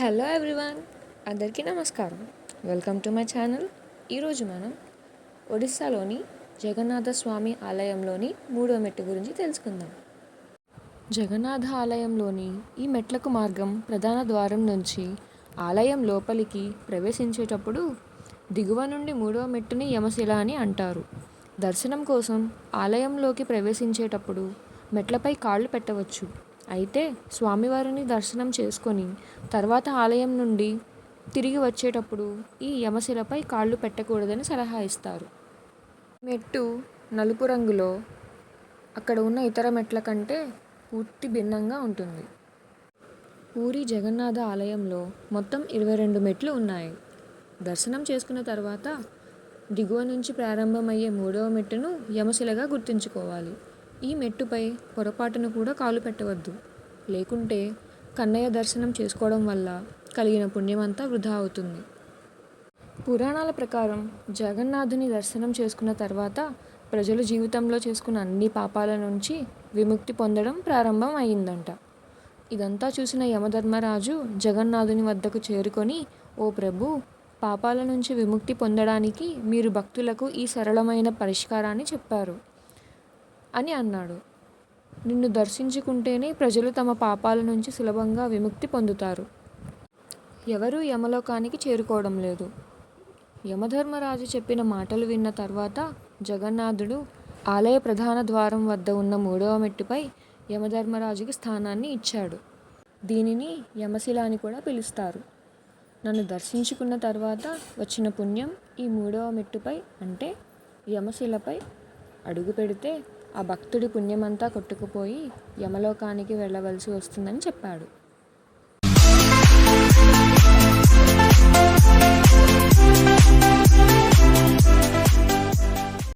Hello everyone అందరికీ నమస్కారం. Welcome to my channel. ఈరోజు మనం ఒడిస్సాలోని జగన్నాథ స్వామి ఆలయంలోని మూడో మెట్టు గురించి తెలుసుకుందాం. జగన్నాథ ఆలయంలోని ఈ మెట్లకు మార్గం ప్రధాన ద్వారం నుంచి ఆలయం లోపలికి ప్రవేశించేటప్పుడు దిగువ నుండి మూడవ మెట్టుని యమశిల అని అంటారు. దర్శనం కోసం ఆలయంలోకి ప్రవేశించేటప్పుడు మెట్లపై కాళ్ళు పెట్టవచ్చు. అయితే స్వామివారిని దర్శనం చేసుకొని తర్వాత ఆలయం నుండి తిరిగి వచ్చేటప్పుడు ఈ యమశిలపై కాళ్ళు పెట్టకూడదని సలహా ఇస్తారు. మెట్టు నలుపు రంగులో అక్కడ ఉన్న ఇతర మెట్ల కంటే పూర్తి భిన్నంగా ఉంటుంది. పూరి జగన్నాథ ఆలయంలో మొత్తం ఇరవై రెండు మెట్లు ఉన్నాయి. దర్శనం చేసుకున్న తర్వాత దిగువ నుంచి ప్రారంభమయ్యే మూడవ మెట్టును యమశిలగా గుర్తుంచుకోవాలి. ఈ మెట్టుపై పొరపాటును కూడా కాలు పెట్టవద్దు. లేకుంటే కన్నయ్య దర్శనం చేసుకోవడం వల్ల కలిగిన పుణ్యమంతా వృధా అవుతుంది. పురాణాల ప్రకారం జగన్నాథుని దర్శనం చేసుకున్న తర్వాత ప్రజలు జీవితంలో చేసుకున్న అన్ని పాపాల నుంచి విముక్తి పొందడం ప్రారంభం అయిందంట. ఇదంతా చూసిన యమధర్మరాజు జగన్నాథుని వద్దకు చేరుకొని ఓ ప్రభు పాపాల నుంచి విముక్తి పొందడానికి మీరు భక్తులకు ఈ సరళమైన పరిష్కారాన్ని చెప్పారు. అని అన్నాడు. నిన్ను దర్శించుకుంటేనే ప్రజలు తమ పాపాల నుంచి సులభంగా విముక్తి పొందుతారు. ఎవరూ యమలోకానికి చేరుకోవడం లేదు. యమధర్మరాజు చెప్పిన మాటలు విన్న తర్వాత జగన్నాథుడు ఆలయ ప్రధాన ద్వారం వద్ద ఉన్న మూడవ మెట్టుపై యమధర్మరాజుకి స్థానాన్ని ఇచ్చాడు. దీనిని యమశిల అని కూడా పిలుస్తారు. నన్ను దర్శించుకున్న తర్వాత వచ్చిన పుణ్యం ఈ మూడవ మెట్టుపై అంటే యమశిలపై అడుగు పెడితే ఆ భక్తుడి పుణ్యమంతా కొట్టుకుపోయి యమలోకానికి వెళ్ళవలసి వస్తుందని చెప్పాడు.